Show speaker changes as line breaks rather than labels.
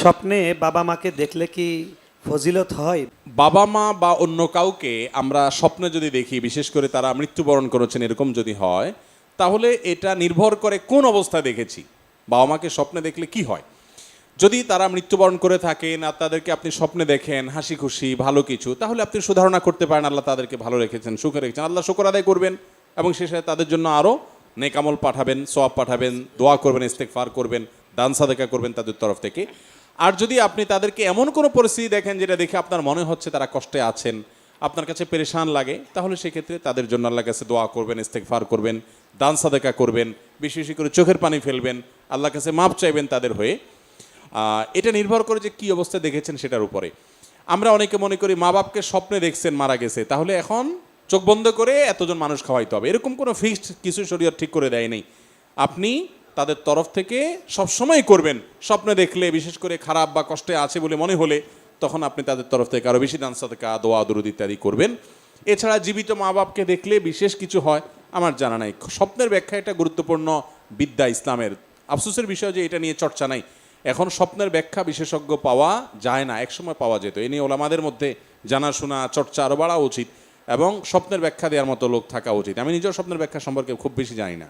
স্বপ্নে বাবা মাকে দেখলে কি ফজিলত হয়?
বাবা মা বা অন্য কাউকে আমরা স্বপ্নে যদি দেখি, বিশেষ করে তারা মৃত্যুবরণ করেছেন এরকম যদি হয়, তাহলে এটা নির্ভর করে কোন অবস্থায় দেখেছি। বাবা মাকে স্বপ্নে দেখলে কি হয়? যদি তারা মৃত্যুবরণ করে থাকেন, আর তাদেরকে আপনি স্বপ্নে দেখেন হাসি খুশি ভালো কিছু, তাহলে আপনি সুধারণা করতে পারেন, আল্লাহ তাদেরকে ভালো রেখেছেন, সুখে রেখেছেন। আল্লাহ শুকর আদায় করবেন এবং শেষে তাদের জন্য আরও নেকামল পাঠাবেন সোয়াব পাঠাবেন, দোয়া করবেন ইস্তেকফার করবেন, দান সাদেকা করবেন তাদের তরফ থেকে। আর যদি আপনি তাদেরকে এমন কোনো পরিস্থিতি দেখেন যেটা দেখে আপনার মনে হচ্ছে তারা কষ্টে আছেন, আপনার কাছে পেরেশান লাগে, তাহলে সেক্ষেত্রে তাদের জন্য আল্লাহর কাছে দোয়া করবেন ইস্তেকফার করবেন, দান সাদেকা করবেন, বেশি বেশি করে চোখের পানি ফেলবেন, আল্লাহর কাছে মাপ চাইবেন তাদের হয়ে। এটা নির্ভর করে যে কি অবস্থা দেখেছেন সেটার উপরে। আমরা অনেকে মনে করি মা বাপকে স্বপ্নে দেখছেন মারা গেছে, তাহলে এখন চোখ বন্ধ করে এতজন মানুষ খাওয়াইতে হবে। এরকম কোনো ফিক্সড কিছু শরীর ঠিক করে দেয় নেই। আপনি তাদের তরফ থেকে সবসময় করবেন। স্বপ্নে দেখলে, বিশেষ করে খারাপ বা কষ্টে আছে বলে মনে হলে তখন আপনি তাদের তরফ থেকে আরও বেশি দান, সাদকা, দোয়া, দরুদ ইত্যাদি করবেন। এছাড়া জীবিত মা বাপকে দেখলে বিশেষ কিছু হয়, আমার জানা নাই। স্বপ্নের ব্যাখ্যা এটা গুরুত্বপূর্ণ বিদ্যা ইসলামের। আফসোসের বিষয় যে এটা নিয়ে চর্চা নাই। এখন স্বপ্নের ব্যাখ্যা বিশেষজ্ঞ পাওয়া যায় না, একসময় পাওয়া যেত। এ নিয়ে ওলামাদের মধ্যে জানাশোনা, চর্চা আরও বাড়া উচিত এবং স্বপ্নের ব্যাখ্যা দেওয়ার মতো লোক থাকা উচিত। আমি নিজেও স্বপ্নের ব্যাখ্যা সম্পর্কে খুব বেশি জানি না।